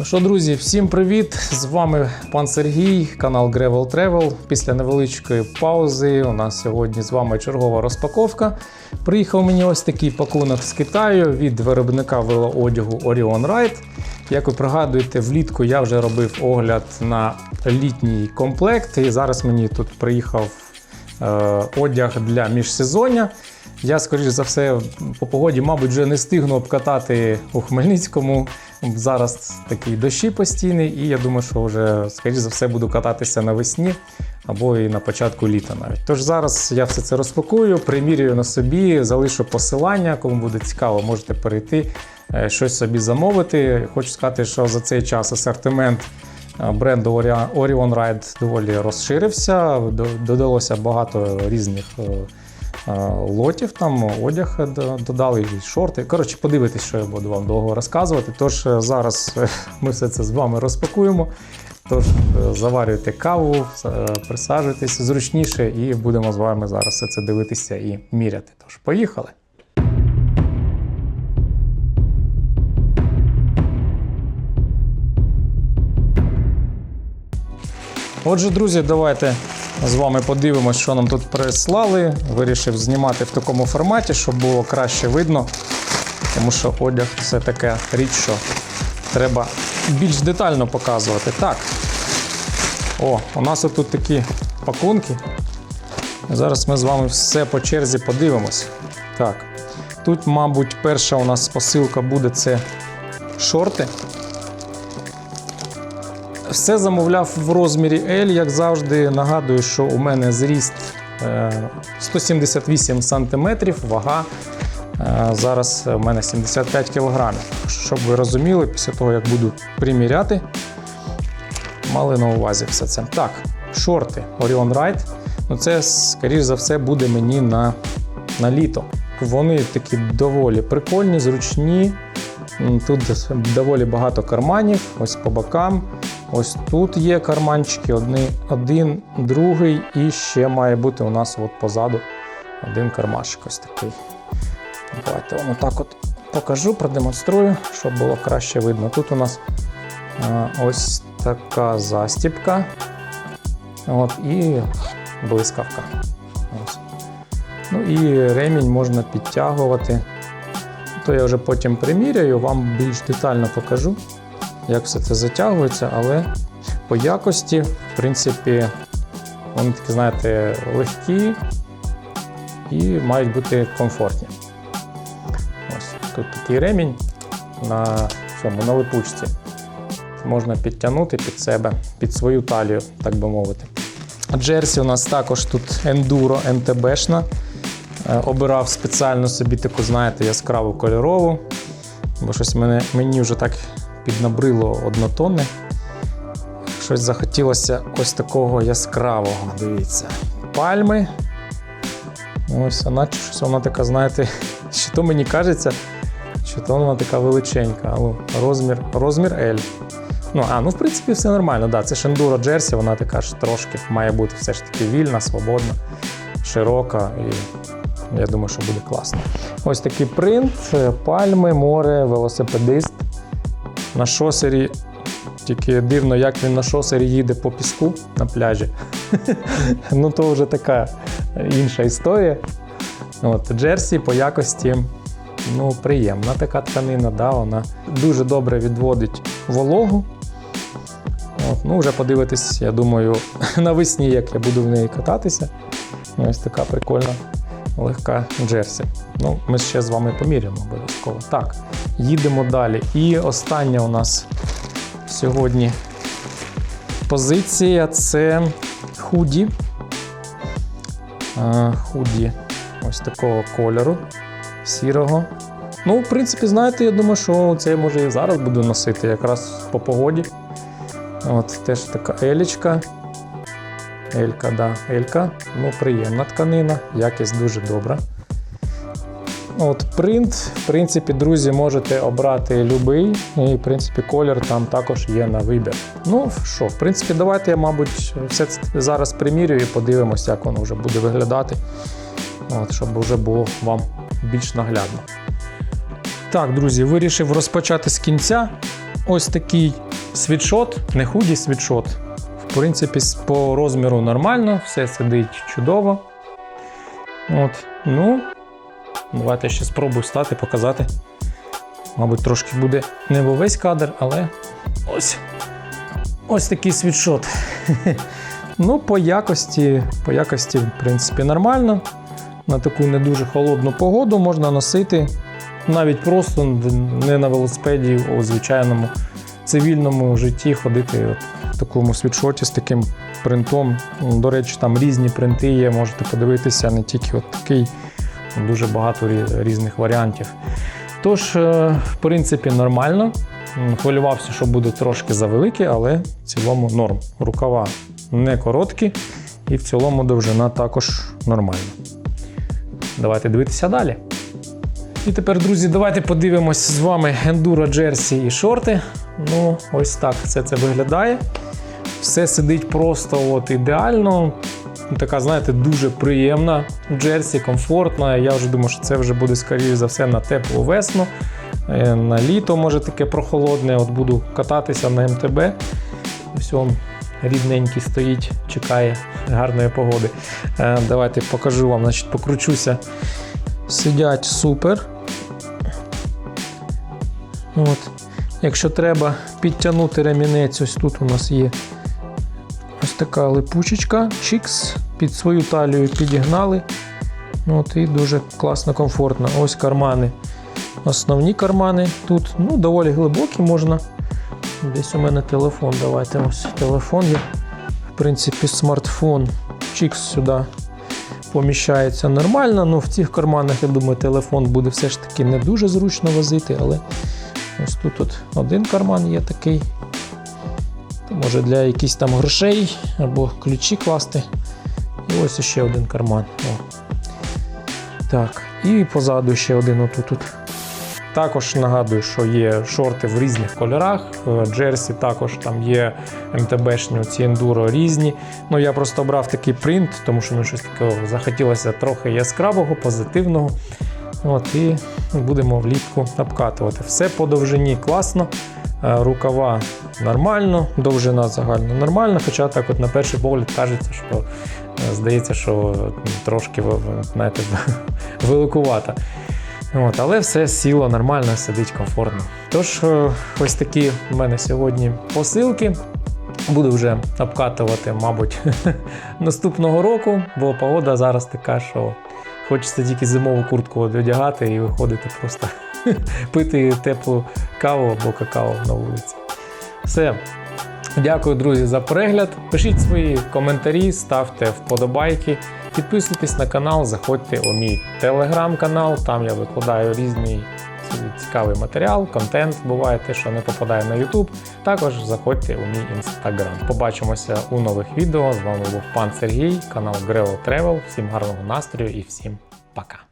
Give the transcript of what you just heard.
Ну що, друзі, всім привіт! З вами пан Сергій, канал Gravel Travel. Після невеличкої паузи у нас сьогодні з вами чергова розпаковка. Приїхав мені ось такий пакунок з Китаю від виробника велоодягу Orion Ride. Як ви пригадуєте, влітку я вже робив огляд на літній комплект, і зараз мені тут приїхав е, одяг для міжсезоння. Я, скоріш за все, по погоді, мабуть, вже не встигну обкатати у Хмельницькому. Зараз такі дощі постійні, і я думаю, що вже, скоріш за все, буду кататися навесні або і на початку літа навіть. Тож зараз я все це розпакую, примірюю на собі, залишу посилання. Кому буде цікаво, можете перейти, е, щось собі замовити. Хочу сказати, що за цей час асортимент е, бренду Ori- Orion Ride доволі розширився. Додалося багато різних е, лотів, там одяг додали, і шорти. Коротше, подивитись, що я буду вам довго розказувати. Тож е, зараз е, ми все це з вами розпакуємо. Тож е, заварюйте каву, е, присаджуйтесь зручніше, і будемо з вами зараз все це дивитися і міряти. Тож, поїхали! Отже, друзі, давайте з вами подивимось, що нам тут прислали. Вирішив знімати в такому форматі, щоб було краще видно. Тому що одяг це така річ, що треба більш детально показувати. Так. О, у нас отут такі пакунки. Зараз ми з вами все по черзі подивимось. Так. Тут, мабуть, перша у нас посилка буде це шорти. Все замовляв в розмірі L, як завжди. Нагадую, що у мене зріст е, 178 см, вага е, зараз у мене 75 кг. Щоб ви розуміли, після того, як буду приміряти, мали на увазі все це. Так, шорти Orion Ride. Ну це, скоріш за все, буде мені на, на літо. Вони такі доволі прикольні, зручні. Тут доволі багато карманів, ось по бокам. Ось тут є карманчики, одни, один, другий, і ще має бути у нас от позаду один кармашик ось такий. Давайте вам отак от покажу, продемонструю, щоб було краще видно. Тут у нас ось така застіпка. От, і блискавка. Ну і ремінь можна підтягувати. То я вже потім приміряю, вам більш детально покажу, як все це затягується, але по якості, в принципі, вони такі, знаєте, легкі і мають бути комфортні. Ось тут такий ремінь на цьому на липучці. Можна підтягнути під себе, під свою талію, так би мовити. Джерсі у нас також тут Enduro NTB-шна. Е, Обирав спеціально собі таку, знаєте, яскраву кольорову, бо щось мене, мені вже так піднабрило однотонне. Щось захотілося ось такого яскравого. Дивіться. Пальми. Ось, а наче щось вона така, знаєте, що то мені кажеться, що то вона така величенька. але Розмір, розмір L. Ну, а, ну в принципі, все нормально. Да, це Enduro Jersey, вона така ж трошки має бути все ж таки вільна, свободна, широка і я думаю, що буде класно. Ось такий принт, пальми, море, велосипедист. На шосері. Тільки дивно, як він на шосері їде по піску на пляжі. ну, то вже така інша історія. От, Джерсі по якості ну, приємна така тканина, да, вона дуже добре відводить вологу. От, ну, вже подивитись, я думаю, навесні, як я буду в неї кататися. Ось така прикольна легка джерсі. Ну, ми ще з вами поміряємо обов'язково. Так, їдемо далі. І остання у нас сьогодні позиція це худі. Худі ось такого кольору сірого. Ну, в принципі, знаєте, я думаю, що це я може і зараз буду носити, якраз по погоді. От теж така елічка. Елька, да, Елька. Ну, приємна тканина, якість дуже добра. От Принт, в принципі, друзі, можете обрати будь-який, і, в принципі, колір там також є на вибір. Ну що, в принципі, давайте я, мабуть, все це зараз примірюю і подивимося, як воно вже буде виглядати. От, щоб вже було вам більш наглядно. Так, друзі, вирішив розпочати з кінця. Ось такий Світшот, не худі світшот. В принципі, по розміру нормально, все сидить чудово. От, ну, давайте ще спробую стати, показати. Мабуть, трошки буде не весь кадр, але ось. Ось такий світшот. Ну, по якості, по якості, в принципі, нормально. На таку не дуже холодну погоду можна носити навіть просто не на велосипеді, а у звичайному цивільному житті ходити в такому світшоті з таким принтом. До речі, там різні принти є, можете подивитися, не тільки от такий, дуже багато різних варіантів. Тож, е, в принципі, нормально. Хвилювався, що буде трошки завеликий, але в цілому норм. Рукава не короткі, і в цілому довжина також нормальна. Давайте дивитися далі. І тепер, друзі, давайте подивимось з вами ендуро джерсі і шорти. Ну, ось так все це виглядає. Все сидить просто от ідеально. Така, знаєте, дуже приємна джерсі, комфортна. Я вже думаю, що це вже буде, скоріше за все, на теплу весну. Е, На літо, може таке прохолодне. От буду кататися на МТБ. Ось он рідненький стоїть, чекає гарної погоди. Е, Давайте покажу вам, значить, покручуся. Сидять супер. От. Якщо треба підтягнути ремінець, ось тут у нас є така липучечка, чікс, під свою талію підігнали. От, і дуже класно, комфортно. Ось кармани. Основні кармани тут ну, доволі глибокі, можна. Десь у мене телефон. Давайте ось телефон є. В принципі, смартфон. Чікс сюди поміщається нормально. Ну, в цих карманах, я думаю, телефон буде все ж таки не дуже зручно возити, але ось тут от один карман є такий. То може для якихось там грошей або ключі класти. І ось ще один карман. О. Так, і позаду ще один отут. -от. Також нагадую, що є шорти в різних кольорах. Е, Джерсі також там є МТБшні ці ендуро різні. Ну я просто обрав такий принт, тому що мені щось такого захотілося трохи яскравого, позитивного. От, і будемо влітку обкатувати. Все по довжині класно, рукава нормально, довжина загально нормальна. Хоча так, от на перший погляд кажеться, що е, здається, що трошки знаєте, великувата. От, але все сіло нормально, сидить комфортно. Тож, е, ось такі в мене сьогодні посилки. Буду вже обкатувати, мабуть, наступного року, бо погода зараз така, що хочеться тільки зимову куртку одягати і виходити просто пити теплу каву або какао на вулиці. Все. Дякую, друзі, за перегляд. Пишіть свої коментарі, ставте вподобайки, підписуйтесь на канал, заходьте у мій телеграм-канал. Там я викладаю різний цікавий матеріал, контент. Буває те, що не попадає на YouTube. Також заходьте у мій інстаграм. Побачимося у нових відео. З вами був пан Сергій, канал Grevo Travel. Всім гарного настрою і всім пока.